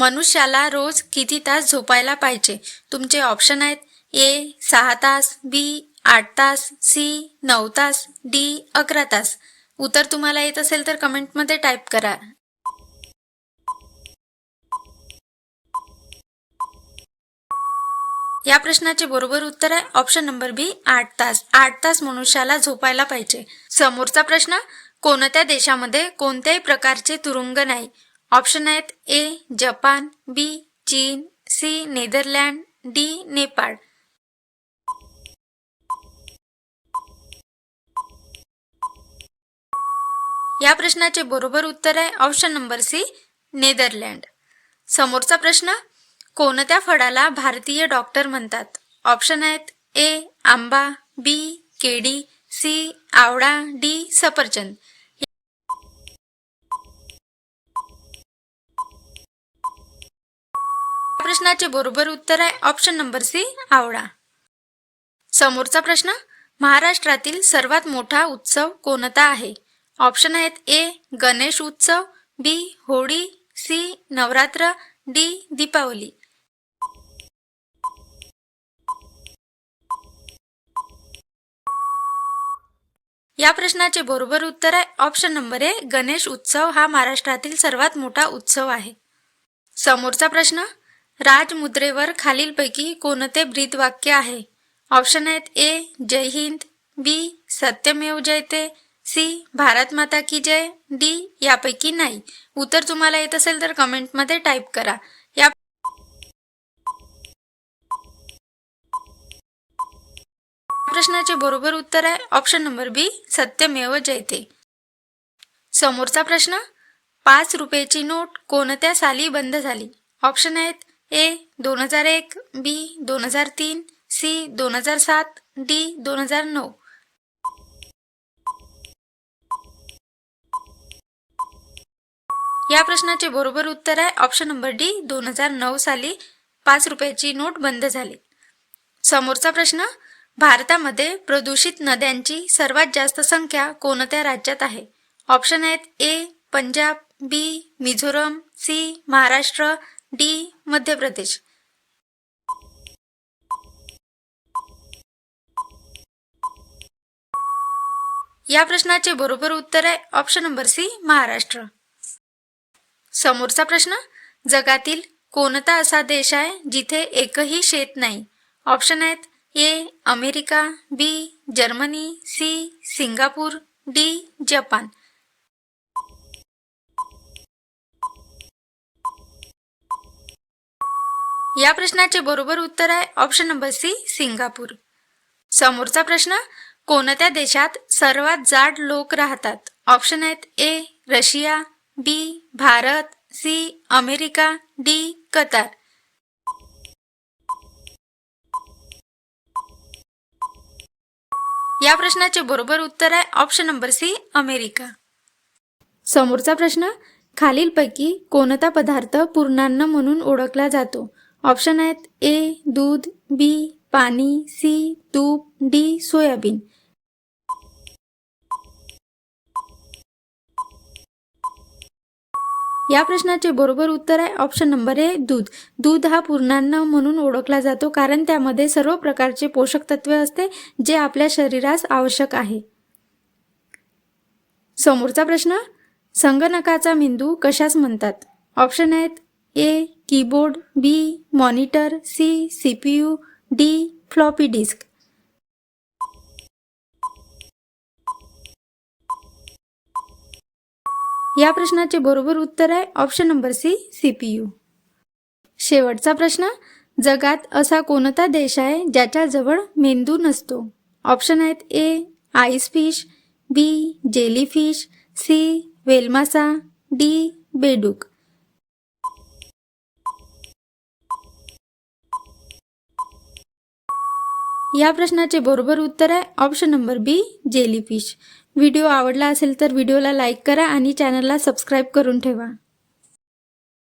मनुष्याला रोज किती तास झोपायला पाहिजे? तुमचे ऑप्शन आहेत ए सहा तास बी आठ तास सी नऊ तास डी अकरा तास. उत्तर तुम्हाला येत असेल तर कमेंटमध्ये टाईप करा. या प्रश्नाचे बरोबर उत्तर आहे ऑप्शन नंबर बी आठ तास. आठ तास मनुष्याला झोपायला पाहिजे. समोरचा प्रश्न कोणत्या देशामध्ये कोणत्याही प्रकारचे तुरुंग नाही? ऑप्शन आहेत ए जपान बी चीन सी नेदरलँड डी नेपाळ. या प्रश्नाचे बरोबर उत्तर आहे ऑप्शन नंबर सी नेदरलँड. समोरचा प्रश्न कोणत्या फळाला भारतीय डॉक्टर म्हणतात? ऑप्शन आहेत ए आंबा बी केडी सी आवळा डी सफरचंद. प्रश्नाचे बरोबर उत्तर आहे. ऑप्शन नंबर सी आवळा. समोरचा प्रश्न महाराष्ट्रातील सर्वात मोठा उत्सव कोणता आहे? ऑप्शन आहेत A Ganesh Utsav B Holi C Navratri D Deepawali. या प्रश्नाचे बरोबर उत्तर आहे. ऑप्शन नंबर ए गणेश उत्सव हा महाराष्ट्रातील सर्वात मोठा उत्सव आहे. समोरचा प्रश्न राजमुद्रेवर खालीलपैकी कोणते ब्रीद वाक्य आहे? ऑप्शन आहेत ए जय हिंद बी सत्यमेव जयते सी भारत माता की जय डी यापैकी नाही. उत्तर तुम्हाला येत असेल तर कमेंटमध्ये टाईप करा. या प्रश्नाचे बरोबर उत्तर आहे ऑप्शन नंबर बी सत्यमेव जयते. समोरचा प्रश्न पाच रुपयाची नोट कोणत्या साली बंद झाली? ऑप्शन आहेत ए दोन हजार एक बी दोन हजार तीन सी दोन हजार सात डी दोन हजार नऊ. या प्रश्नाचे बरोबर उत्तर आहे ऑप्शन नंबर डी दोन हजार नऊ साली पाच रुपयाची नोट बंद झाली. समोरचा प्रश्न भारतामध्ये प्रदूषित नद्यांची सर्वात जास्त संख्या कोणत्या राज्यात आहे? ऑप्शन आहेत A Punjab B Mizoram C Maharashtra D Madhya Pradesh. या प्रश्नाचे बरोबर उत्तर आहे ऑप्शन नंबर सी महाराष्ट्र. समोरचा प्रश्न जगातील कोणता असा देश आहे जिथे एकही शेत नाही? ऑप्शन आहेत A America B Germany C Singapore D Japan. या प्रश्नाचे बरोबर उत्तर आहे ऑप्शन नंबर सी सिंगापूर. समोरचा प्रश्न कोणत्या देशात सर्वात जाड लोक राहतात? ऑप्शन आहेत A Russia B Bharat C America D Qatar. या प्रश्नाचे बरोबर उत्तर आहे ऑप्शन नंबर सी अमेरिका. समोरचा प्रश्न खालीलपैकी कोणता पदार्थ पूर्णान्न म्हणून ओळखला जातो? ऑप्शन आहेत ए दूध बी पाणी सी तूप डी सोयाबीन. या प्रश्नाचे बरोबर उत्तर आहे ऑप्शन नंबर ए दूध. दूध हा पूर्णान्न म्हणून ओळखला जातो कारण त्यामध्ये सर्व प्रकारचे पोषक तत्वे असते जे आपल्या शरीरास आवश्यक आहे. समोरचा प्रश्न संगणकाचा मेंदू कशास म्हणतात? ऑप्शन आहेत A keyboard B monitor C C P U D floppy disk. या प्रश्नाचे बरोबर उत्तर आहे option number C C P U शेवटचा प्रश्न जगात असा कोणता देश आहे ज्याच्याजवळ मेंदू नसतो? ऑप्शन आहेत A ice fish B jelly fish C वेलमासा D बेडूक. या प्रश्नाचे बरोबर उत्तर आहे. Option number B jellyfish video आवडला असेल तर व्हिडिओला लाईक करा आणि चॅनलला सबस्क्राईब करून ठेवा.